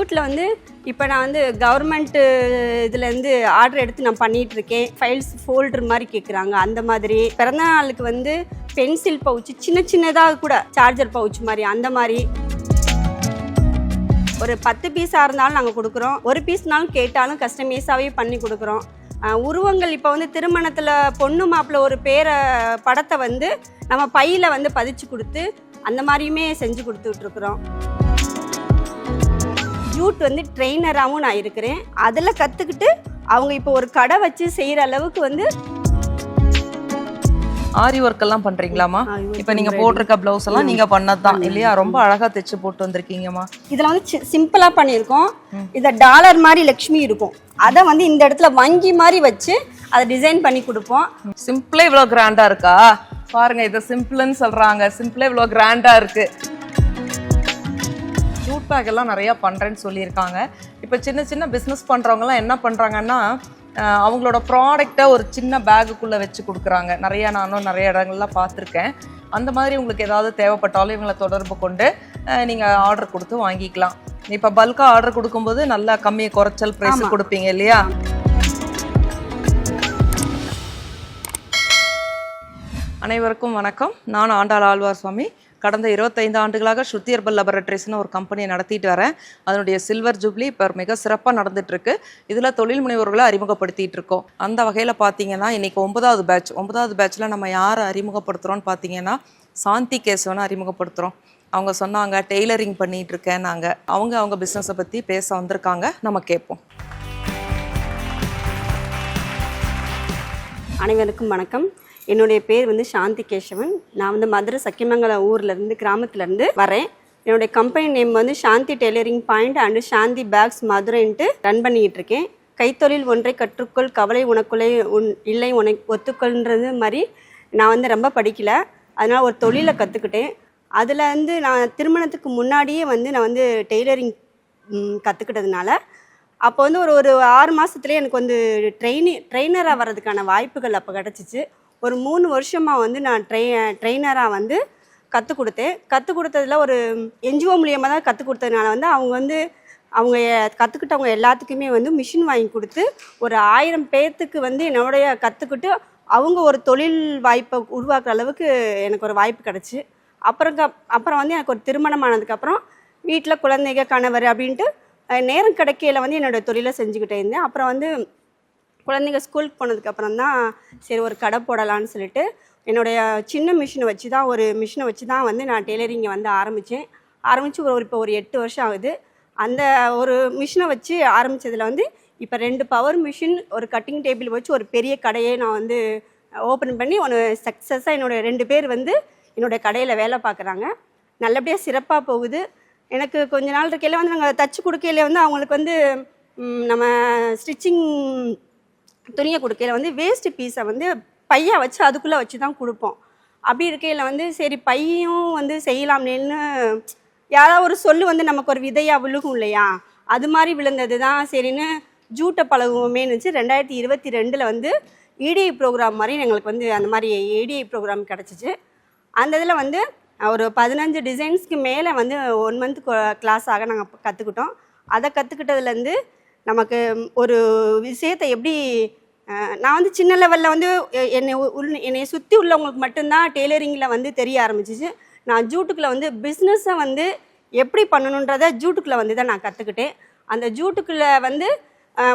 ஜூட்டில் வந்து இப்போ நான் வந்து கவர்மெண்ட்டு இதுலேருந்து ஆர்டர் எடுத்து நான் பண்ணிகிட்ருக்கேன் ஃபைல்ஸ் ஃபோல்டர் மாதிரி கேட்குறாங்க அந்த மாதிரி. பிறந்த நாளுக்கு வந்து பென்சில் பவுச் சின்ன சின்னதாக கூட சார்ஜர் பவுச் மாதிரி அந்த மாதிரி. ஒரு பத்து பீஸாக இருந்தாலும் நாங்கள் கொடுக்குறோம். ஒரு பீஸ்னாலும் கேட்டாலும் கஸ்டமைஸாகவே பண்ணி கொடுக்குறோம். உருவங்கள் இப்போ வந்து திருமணத்தில் பொண்ணு மாப்பிள்ளை ஒரு பேரை படத்தை வந்து நம்ம பையில் வந்து பதிச்சு கொடுத்து அந்த மாதிரியுமே செஞ்சு கொடுத்துட்ருக்குறோம் ஜூட் வந்து ட்ரெயினராகவும் நான் இருக்கிறேன். அதில் கற்றுக்கிட்டு அவங்க இப்போ ஒரு கடை வச்சு செய்கிற அளவுக்கு வந்து ஆரி ஒர்க் எல்லாம் பண்றீங்களாமா இப்ப நீங்க போட்டிருக்க பிளவுஸ் எல்லாம் நீங்க பண்ணதுதான். இல்லையா? ரொம்ப அழகா தைச்சு போட்டு வந்திருக்கீங்கம்மா. இதில் வந்து சிம்பிளாக பண்ணியிருக்கோம். இதை டாலர் மாதிரி லக்ஷ்மி இருக்கும். அதை வந்து இந்த இடத்துல வங்கி மாதிரி வச்சு அதை டிசைன் பண்ணி கொடுப்போம். சிம்பிளே இவ்வளவு கிராண்டா இருக்கா? பாருங்க இது சிம்பிள்னு சொல்றாங்க. சிம்பிளே இவ்வளவு கிராண்டா இருக்கு. ஜூட் பேக் எல்லாம் நிறைய பண்றேன்னு சொல்லியிருக்காங்க. இப்போ சின்ன சின்ன பிஸ்னஸ் பண்றவங்க எல்லாம் என்ன பண்றாங்கன்னா அஹ், அவங்களோட ப்ராடக்டை ஒரு சின்ன பேகுக்குள்ள வச்சு கொடுக்குறாங்க. நிறைய நானும் நிறைய இடங்கள்ல பார்த்துருக்கேன். அந்த மாதிரி உங்களுக்கு ஏதாவது தேவைப்பட்டாலும் இவங்களை தொடர்பு கொண்டு அஹ், நீங்க ஆர்டர் கொடுத்து வாங்கிக்கலாம். இப்போ பல்கா ஆர்டர் கொடுக்கும்போது நல்லா கம்மி குறைச்சல் ப்ரைஸ். கொடுப்பீங்க இல்லையா? அனைவருக்கும் வணக்கம். நான் ஆண்டாள் ஆழ்வார் சுவாமி கடந்த இருபத்தைந்து ஆண்டுகளாக ஸ்ருதி ஹெர்பல் லெபரட்டரிஸ்னு ஒரு கம்பெனியை நடத்திட்டு வரேன். அதனுடைய சில்வர் ஜூப்ளி இப்போ மிக சிறப்பாக நடந்துட்டு இருக்கு இதில் தொழில் முனைவோர்களை அறிமுகப்படுத்திட்டு இருக்கோம். அந்த வகையில் பார்த்தீங்கன்னா இன்னைக்கு ஒன்பதாவது பேட்ச் ஒன்பதாவது பேட்ச்சில் நம்ம யாரை அறிமுகப்படுத்துகிறோம்னு பார்த்தீங்கன்னா சாந்தி கேசவனை அறிமுகப்படுத்துகிறோம் அவங்க சொன்னாங்க டெய்லரிங் பண்ணிட்டு இருக்கேன் நாங்கள் அவங்க அவங்க பிஸ்னஸை பற்றி பேச வந்திருக்காங்க. நம்ம கேட்போம் அனைவருக்கும் வணக்கம். என்னுடைய பேர் வந்து சாந்தி கேசவன் நான் வந்து மதுரை சக்கியமங்கலம் ஊர்லேருந்து கிராமத்துலேருந்து வரேன். என்னுடைய கம்பெனி நேம் வந்து Shanthi tailoring point and Shanthi bags மதுரைன்ட்டு run பண்ணிக்கிட்டு இருக்கேன். கைத்தொழில் ஒன்றை கற்றுக்கொள் கவலை உனக்குள்ளே உன் இல்லை உனை ஒத்துக்கொள்ன்றது மாதிரி நான் வந்து ரொம்ப படிக்கல. அதனால் ஒரு தொழிலை கற்றுக்கிட்டேன் அதில் வந்து நான் திருமணத்துக்கு முன்னாடியே வந்து நான் வந்து டெய்லரிங் கற்றுக்கிட்டதுனால அப்போ வந்து ஒரு ஒரு ஆறு மாதத்துலேயே எனக்கு வந்து ட்ரெயினி ட்ரெயினராக வர்றதுக்கான வாய்ப்புகள் அப்போ கிடச்சிச்சு. ஒரு மூணு வருஷமாக வந்து நான் ட்ரை ட்ரெயினராக வந்து கற்றுக் கொடுத்தேன். கற்றுக் கொடுத்ததுல ஒரு என்ஜிஓ மூலியமாக தான் கற்றுக் கொடுத்ததுனால வந்து அவங்க வந்து அவங்க கற்றுக்கிட்டவங்க எல்லாத்துக்குமே வந்து மிஷின் வாங்கி கொடுத்து ஒரு ஆயிரம் பேர்த்துக்கு வந்து என்னுடைய கற்றுக்கிட்டு அவங்க ஒரு தொழில் வாய்ப்பை உருவாக்குற அளவுக்கு எனக்கு ஒரு வாய்ப்பு கிடச்சி. அப்புறம் க- அப்புறம் வந்து எனக்கு ஒரு திருமணம் ஆனதுக்கப்புறம் வீட்டில் குழந்தைங்க கணவர் அப்படின்ட்டு நேரம் கிடைக்கையில் வந்து என்னோடய தொழிலை செஞ்சுக்கிட்டே இருந்தேன். அப்புறம் வந்து குழந்தைங்க ஸ்கூலுக்கு போனதுக்கப்புறம் தான் சரி ஒரு கடை போடலான்னு சொல்லிட்டு என்னுடைய சின்ன மிஷினை வச்சு தான் ஒரு மிஷினை வச்சு தான் வந்து நான் டெய்லரிங்கை வந்து ஆரம்பித்தேன் ஆரம்பித்து ஒரு இப்போ ஒரு எட்டு வருஷம் ஆகுது. அந்த ஒரு மிஷினை வச்சு ஆரம்பித்ததில் வந்து இப்போ ரெண்டு பவர் மிஷின் ஒரு கட்டிங் டேபிள் வச்சு ஒரு பெரிய கடையை நான் வந்து ஓப்பன் பண்ணி ஒன்று சக்ஸஸாக என்னோட ரெண்டு பேர் வந்து என்னுடைய கடையில் வேலை பார்க்குறாங்க. நல்லபடியாக சிறப்பாக போகுது. எனக்கு கொஞ்ச நாள் இருக்கையில வந்து நாங்கள் தச்சு கொடுக்கையில வந்து அவங்களுக்கு வந்து நம்ம ஸ்டிச்சிங் துணியை கொடுக்கையில் வந்து வேஸ்ட் பீஸை வந்து பையா வச்சு அதுக்குள்ளே வச்சு தான் கொடுப்போம். அப்படி இருக்கையில் வந்து சரி பையும் வந்து செய்யலாம்னேன்னு யாராவது ஒரு சொல்லு வந்து நமக்கு ஒரு விதையாக விழுகும் இல்லையா? அது மாதிரி விழுந்தது தான் சரின்னு ஜூட்டை பழகுவோமே இருந்துச்சு ரெண்டாயிரத்தி இருபத்தி ரெண்டில் வந்து இடிஐ ப்ரோக்ராம் மாதிரி எங்களுக்கு வந்து அந்த மாதிரி ஏடிஐ ப்ரோக்ராம் கிடச்சிச்சு. அந்த இதில் வந்து ஒரு பதினஞ்சு டிசைன்ஸ்க்கு மேலே வந்து ஒன் மந்த் கிளாஸாக நாங்கள் கற்றுக்கிட்டோம் அதை கற்றுக்கிட்டதுலேருந்து நமக்கு ஒரு விஷயத்தை எப்படி நான் வந்து சின்ன லெவலில் வந்து என்னை உள் என்னை சுற்றி உள்ளவங்களுக்கு மட்டும்தான் டெய்லரிங்கில் வந்து தெரிய ஆரம்பிச்சிச்சு. நான் ஜூட்டுக்குள்ளே வந்து பிஸ்னஸை வந்து எப்படி பண்ணணுன்றதை ஜூட்டுக்குள்ளே வந்து தான் நான் கற்றுக்கிட்டேன் அந்த ஜூட்டுக்குள்ளே வந்து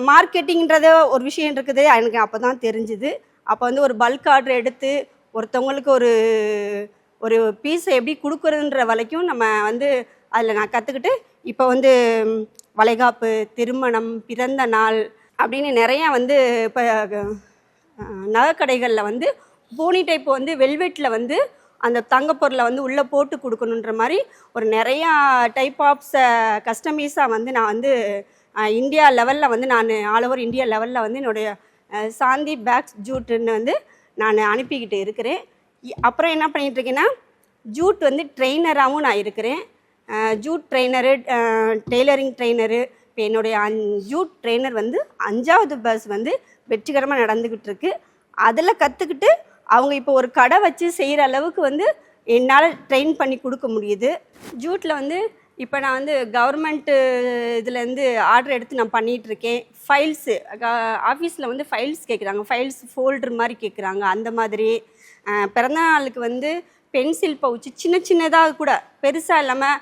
மார்க்கெட்டிங்கிறத ஒரு விஷயம் இருக்குது எனக்கு அப்போ தான் தெரிஞ்சுது. அப்போ வந்து ஒரு பல்க் ஆர்டர் எடுத்து ஒருத்தவங்களுக்கு ஒரு ஒரு பீஸை எப்படி கொடுக்குறதுன்ற வரைக்கும் நம்ம வந்து அதில் நான் கற்றுக்கிட்டு இப்போ வந்து வளைகாப்பு திருமணம் பிறந்த நாள் அப்படின்னு நிறையா வந்து இப்போ நகைக்கடைகளில் வந்து போனி டைப் வந்து வெல்வெட்டில் வந்து அந்த தங்கப்பொருளை வந்து உள்ளே போட்டு கொடுக்கணுன்ற மாதிரி ஒரு நிறையா டைப் ஆஃப்ஸ் கஸ்டமைஸாக வந்து நான் வந்து இந்தியா லெவலில் வந்து நான் ஆல் ஓவர் இந்தியா லெவலில் வந்து என்னுடைய சாந்தி பேக்ஸ் ஜூட்டுன்னு வந்து நான் அனுப்பிக்கிட்டு இருக்கிறேன். இ- அப்புறம் என்ன பண்ணிகிட்ருக்கேன்னா ஜூட் வந்து ட்ரெயினராகவும் நான் இருக்கிறேன். ஜூட் ட்ரெயினரு டெய்லரிங் ட்ரெயினரு இப்போ என்னுடைய அஞ் ஜூட் ட்ரெயினர் வந்து அஞ்சாவது பஸ் வந்து வெற்றிகரமாக நடந்துக்கிட்டு இருக்கு. அதில் கற்றுக்கிட்டு அவங்க இப்போ ஒரு கடை வச்சு செய்கிற அளவுக்கு வந்து என்னால் ட்ரெயின் பண்ணி கொடுக்க முடியுது. ஜூட்டில் வந்து இப்போ நான் வந்து கவர்மெண்ட்டு இதுலேருந்து ஆர்டர் எடுத்து நான் பண்ணிகிட்ருக்கேன் ஃபைல்ஸு ஆஃபீஸில் வந்து ஃபைல்ஸ் கேட்குறாங்க ஃபைல்ஸ் ஃபோல்டர் மாதிரி கேட்குறாங்க அந்த மாதிரி. பிறந்தநாளுக்கு வந்து பென்சில் பவுச்சு சின்ன சின்னதாக கூட பெருசாக இல்லாமல்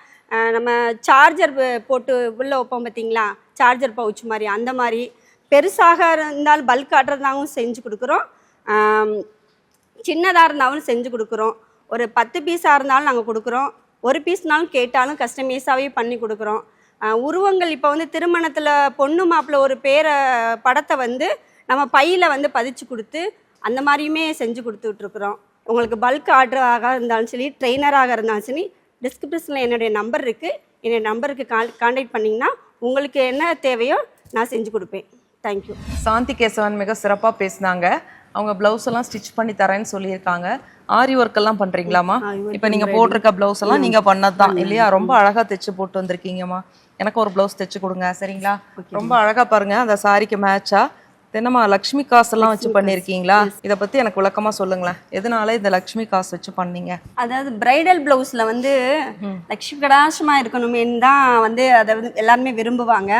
நம்ம சார்ஜர் போட்டு உள்ளே வைப்போம் பார்த்தீங்களா சார்ஜர் பவுச் மாதிரி அந்த மாதிரி. பெருசாக இருந்தாலும் பல்க் ஆர்டர்னாகவும் செஞ்சு கொடுக்குறோம். சின்னதாக இருந்தாலும் செஞ்சு கொடுக்குறோம். ஒரு பத்து பீஸாக இருந்தாலும் நாங்கள் கொடுக்குறோம். ஒரு பீஸ்னாலும் கேட்டாலும் கஸ்டமைஸாகவே பண்ணி கொடுக்குறோம். உருவங்கள் இப்போ வந்து திருமணத்தில் பொண்ணு மாப்பிள்ளை ஒரு பேரை படத்தை வந்து நம்ம பையில் வந்து பதிச்சு கொடுத்து அந்த மாதிரியுமே செஞ்சு கொடுத்துட்ருக்குறோம் உங்களுக்கு பல்க் ஆர்டராக இருந்தாலும் சரி ட்ரெயினராக இருந்தாலும் சரி டிஸ்கிரிப்ஷனில் என்னுடைய நம்பர் இருக்குது என்னுடைய நம்பருக்கு கான் கான்டாக்ட் பண்ணிங்கன்னா உங்களுக்கு என்ன தேவையோ நான் செஞ்சு கொடுப்பேன். தேங்க்யூ சாந்தி கேசவன் மிக சிறப்பாக பேசினாங்க. அவங்க பிளவுஸ் எல்லாம் ஸ்டிச் பண்ணி தரேன்னு சொல்லியிருக்காங்க. ஆரி ஒர்க் எல்லாம் பண்றீங்களாமா இப்போ நீங்க போட்டிருக்க பிளவுஸ் எல்லாம் நீங்க பண்ணதுதான் இல்லையா? ரொம்ப அழகா தைச்சு போட்டு வந்திருக்கீங்கம்மா. எனக்கு ஒரு பிளவுஸ் தைச்சு கொடுங்க சரிங்களா? ரொம்ப அழகா பாருங்க அந்த சாரிக்கு மேட்சா தினமா லக்ஷ்மி காசெல்லாம் வச்சு பண்ணியிருக்கீங்களா இதை பத்தி எனக்கு விளக்கமா சொல்லுங்களேன். எதனால இந்த லக்ஷ்மி காசு வச்சு பண்ணீங்க? அதாவது பிரைடல் பிளவுஸ்ல வந்து லட்சுமி கடாசமா இருக்கணுமேன்னு தான் வந்து அதை வந்து எல்லாருமே விரும்புவாங்க.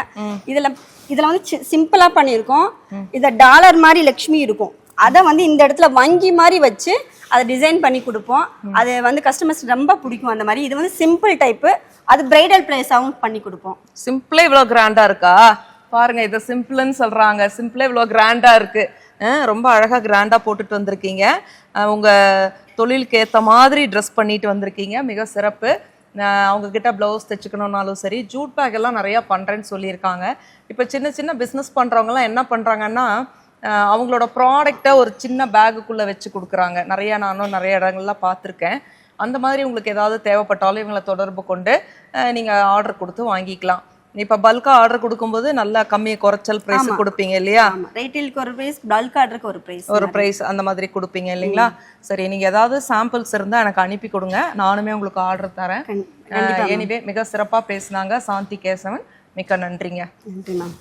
இதுல இதுல வந்து சிம்பிளா பண்ணியிருக்கோம். இத டாலர் மாதிரி லக்ஷ்மி இருக்கும். அதை வந்து இந்த இடத்துல வங்கி மாதிரி வச்சு அதை டிசைன் பண்ணி கொடுப்போம். அது வந்து கஸ்டமர்ஸ் ரொம்ப பிடிக்கும் அந்த மாதிரி. இது வந்து சிம்பிள் டைப்பு அது பிரைடல் பிளேஸாகவும் பண்ணி கொடுப்போம். சிம்பிளே இவ்வளோ கிராண்டா இருக்கா? பாருங்க இதை சிம்பிள்னு சொல்றாங்க. சிம்பிளே இவ்வளோ கிராண்டா இருக்கு. ரொம்ப அழகா கிராண்டா போட்டுட்டு வந்திருக்கீங்க. அஹ் உங்க தொழிலுக்கு ஏத்த மாதிரி ட்ரெஸ் பண்ணிட்டு வந்திருக்கீங்க. மிக சிறப்பு. அவங்கக்கிட்ட அவங்க கிட்ட தைச்சுக்கணும்னாலும் சரி ஜூட் பேக் எல்லாம் நிறைய பண்றேன்னு சொல்லியிருக்காங்க. இப்போ சின்ன சின்ன பிஸ்னஸ் பண்றவங்கலாம் என்ன பண்றாங்கன்னா அவங்களோட ப்ராடக்டை ஒரு சின்ன பேகுக்குள்ளே வச்சு கொடுக்குறாங்க. நிறையா நானும் நிறைய இடங்கள்லாம் பார்த்துருக்கேன். அந்த மாதிரி உங்களுக்கு ஏதாவது தேவைப்பட்டாலும் இவங்களை தொடர்பு கொண்டு நீங்கள் ஆர்டர் கொடுத்து வாங்கிக்கலாம். இப்ப பல்கா ஆர்டர் கொடுக்கும்போது நல்லா கம்மி குறைச்சல் பிரைஸ். கொடுப்பீங்க இல்லையா? ஆமா. ரீட்டெயிலுக்கு ஒரு ப்ரைஸ் பல்க் ஆர்டருக்கு ஒரு ப்ரைஸ் ஒரு பிரைஸ் அந்த மாதிரி கொடுப்பீங்க இல்லைங்களா? சரி நீங்க ஏதாவது சாம்பிள்ஸ் இருந்தா எனக்கு அனுப்பி கொடுங்க. நானுமே உங்களுக்கு ஆர்டர் தரேன். எனிவே மிக சிறப்பா பேசுனாங்க சாந்தி கேசவன். மிக்க நன்றிங்க. நன்றி மேம்